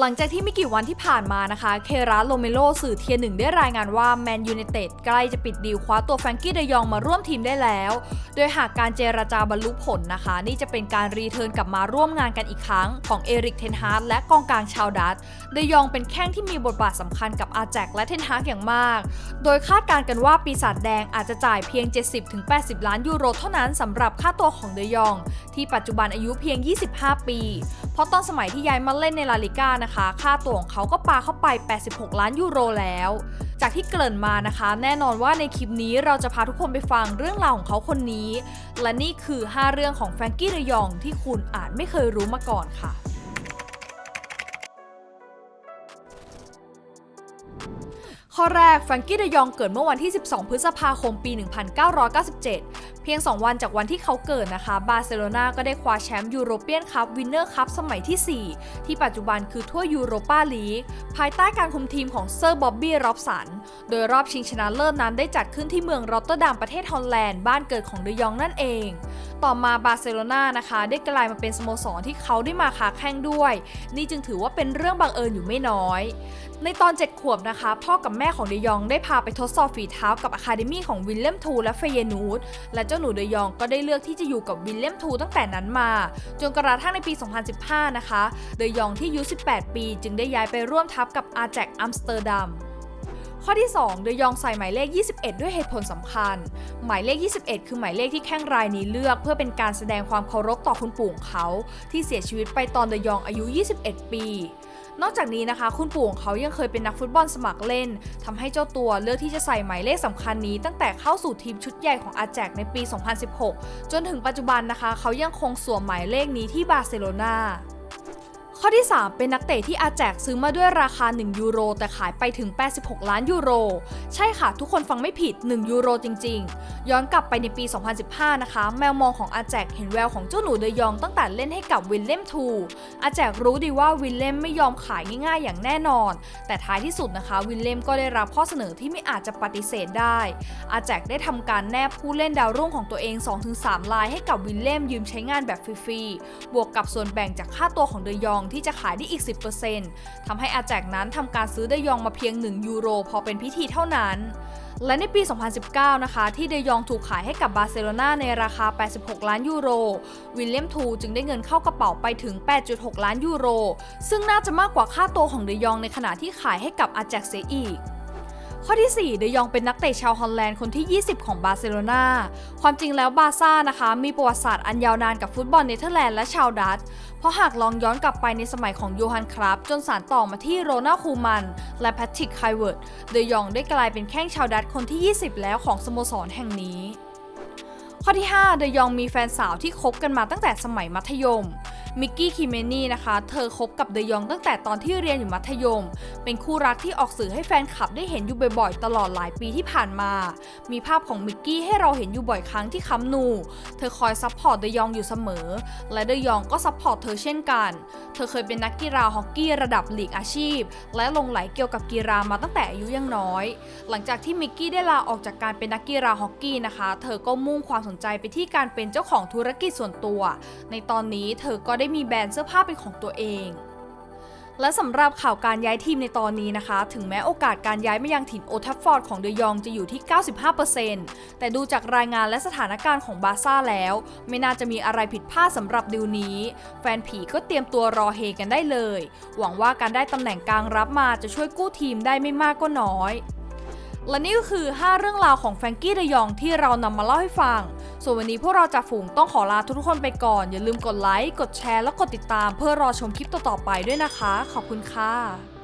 หลังจากที่ไม่กี่วันที่ผ่านมานะคะ เคราโลเมโลสื่อเทียหนึ่งได้รายงานว่าแมนยูไนเต็ดใกล้จะปิดดีลคว้าตัวแฟรงกี้เดยองมาร่วมทีมได้แล้ว โดยหากการเจรจาบรรลุผลนะคะ นี่จะเป็นการรีเทิร์นกลับมาร่วมงานกันอีกครั้งของเอริกเทนฮาร์ดและกองกลางชาวดัตเดยองเป็นแข้งที่มีบทบาทสำคัญกับอาแจกและเทนฮาร์กอย่างมาก โดยคาดการณ์กันว่าปีศาจแดงอาจจะจ่ายเพียง 70-80 ล้านยูโรเท่านั้นสำหรับค่าตัวของเดยอง ที่ปัจจุบันอายุเพียง 25 ปี เพราะตอนสมัยที่ย้ายมาเล่นในลาลิก้านะคะ ค่าตัวของเขาก็ปาเข้าไป 86 ล้านยูโรแล้ว จากที่เกริ่นมานะคะ แน่นอนว่าในคลิปนี้เราจะพาทุกคนไปฟังเรื่องราวของเขาคนนี้ และนี่คือ 5 เรื่องของแฟรงกี้เดยองที่คุณอาจไม่เคยรู้มาก่อนค่ะ ข้อแรกแฟรงกี้เดยองเกิดเมื่อวันที่ 12 พฤษภาคมปี 1997 เพียง 2 วันจากวันที่เขาเกิดนะคะ บาร์เซโลนาก็ได้คว้าแชมป์ยูโรเปียนคัพวินเนอร์คัพสมัยที่ 4 ที่ปัจจุบันคือถ้วยูโรปาลีกภายใต้การคุมทีมของเซอร์บ๊อบบี้ร็อบสัน โดยรอบชิงชนะเลิศนั้นได้จัดขึ้นที่เมืองรอตเตอร์ดัมประเทศฮอลแลนด์บ้านเกิดของเดยองนั่นเอง ต่อมาบาร์เซโลนานะคะได้กลายมาเป็นสโมสรที่เขาได้มาค้าแข่งด้วย นี่จึงถือว่าเป็นเรื่องบังเอิญอยู่ไม่น้อย ในตอน 7 ขวบนะคะพ่อกับแม่ม่ของเดยองได้พาไปทดสอบฝีเท้ากับอะคาเดมี่ของวิลเลมทูและเฟเยนูดและเจ้าหนูเดยองก็ได้เลือกที่จะอยู่กับวิลเลมทูตั้งแต่นั้นมา จนกระทั่งในปี 2015 นะคะ เดยองที่อายุ 18 ปี จึงได้ย้ายไปร่วมทัพกับอาแจกอัมสเตอร์ดัมข้อที่ 2 เดยองใส่หมายเลข 21 ด้วยเหตุผลสำคัญ หมายเลข 21 คือหมายเลขที่แข้งรายนี้เลือกเพื่อเป็นการแสดงความเคารพต่อคุณปู่ของเขา ที่เสียชีวิตไปตอนเดยองอายุ 21 ปี นอกจากนี้นะคะ คุณปู่ของเขายังเคยเป็นนักฟุตบอลสมัครเล่นทำให้เจ้าตัวเลือกที่จะใส่หมายเลขสำคัญนี้ตั้งแต่เข้าสู่ทีมชุดใหญ่ของอาแจกในปี 2016 จนถึงปัจจุบันนะคะ เขายังคงสวมหมายเลขนี้ที่บาร์เซโลนา ข้อที่ 3 เป็นนักเตะที่อาแจกซื้อมาด้วยราคา 1 ยูโร แต่ขายไปถึง 86 ล้านยูโร ใช่ค่ะ ทุกคนฟังไม่ผิด 1 ยูโรจริง ๆ ย้อนกลับไปในปี 2015 นะคะ แมวมองของอาแจกเห็นแววของเจ้าหนูเดยองตั้งแต่เล่นให้กับวิลเลียมทูอาแจกรู้ดีว่าวิลเลียมไม่ยอมขายง่ายๆ อย่างแน่นอน แต่ท้ายที่สุดนะคะ วิลเลียมก็ได้รับข้อเสนอที่ไม่อาจจะปฏิเสธได้ อาแจกได้ทำการแนบผู้เล่นดาวรุ่งของตัวเอง 2-3 ลายให้กับวิลเลียมยืมใช้งานแบบฟรีๆบวกกับส่วนแบ่งจากค่าตัวของเดยองที่จะขายได้อีก 10%ทำให้อาแจกนั้นทำการซื้อเดยองมาเพียง 1 ยูโร พอเป็นพิธีเท่านั้นและในปี 2019 นะคะ ที่เดยองถูกขายให้กับบาร์เซโลนาในราคา 86 ล้านยูโร วิลเลียมทูจึงได้เงินเข้ากระเป๋าไปถึง 8.6 ล้านยูโร ซึ่งน่าจะมากกว่าค่าตัวของเดยองในขณะที่ขายให้กับอาแจกเสียอีก ข้อที่ 4 เดยองเป็นนักเตะชาวฮอลแลนด์คนที่ 20 ของบาร์เซโลนาความจริงแล้วบาซ่านะคะ มีประวัติศาสตร์อันยาวนานกับฟุตบอลเนเธอร์แลนด์และชาวดัตช์เพราะหากลองย้อนกลับไปในสมัยของโยฮันคราฟจนสานต่อมาที่โรนัลคูมัน และแพทริกไคเวิร์ดเดยองได้กลายเป็นแข้งชาวดัตช์คนที่ 20 แล้วของสโมสรแห่งนี้ ข้อที่ 5 เดยองมีแฟนสาวที่คบกันมาตั้งแต่สมัยมัธยม มิกกี้คิเมนี่นะคะ เธอคบกับเดยองตั้งแต่ตอนที่เรียนอยู่มัธยม เป็นคู่รักที่ออกสื่อให้แฟนคลับได้เห็นอยู่บ่อยๆ ตลอดหลายปีที่ผ่านมา มีภาพของมิกกี้ให้เราเห็นอยู่บ่อยครั้งที่คัมนู เธอคอยซัพพอร์ตเดยองอยู่เสมอ และเดยองก็ซัพพอร์ตเธอเช่นกัน เธอเคยเป็นนักกีฬาฮอกกี้ระดับลีกอาชีพ และลงไหลเกี่ยวกับกีฬามาตั้งแต่อายุยังน้อย หลังจากที่มิกกี้ได้ลาออกจากการเป็นนักกีฬาฮอกกี้นะคะ เธอก็มุ่งความสนใจไปที่การเป็นเจ้าของธุรกิจส่วนตัว ในตอนนี้เธอก็ได้มีแบรนด์เสื้อผ้าเป็นของตัวเอง และสำหรับข่าวการย้ายทีมในตอนนี้นะคะ ถึงแม้โอกาสการย้ายมายังถิ่นโอทัฟฟอร์ดของเดยองจะอยู่ที่ 95%แต่ดูจากรายงานและสถานการณ์ของบาร์ซ่าแล้ว ไม่น่าจะมีอะไรผิดพลาดสำหรับดิวนี้ แฟนผีก็เตรียมตัวรอเฮกันได้เลย หวังว่าการได้ตำแหน่งกลางรับมาจะช่วยกู้ทีมได้ไม่มากก็น้อยและนี่ก็คือ 5 เรื่องราวของแฟรงกี้เดยองที่เรานำมาเล่าให้ฟัง ส่วนวันนี้พวกเราจากฝูงต้องขอลาทุกคนไปก่อน อย่าลืมกดไลค์ กดแชร์ และกดติดตามเพื่อรอชมคลิปต่อๆไปด้วยนะคะ ขอบคุณค่ะ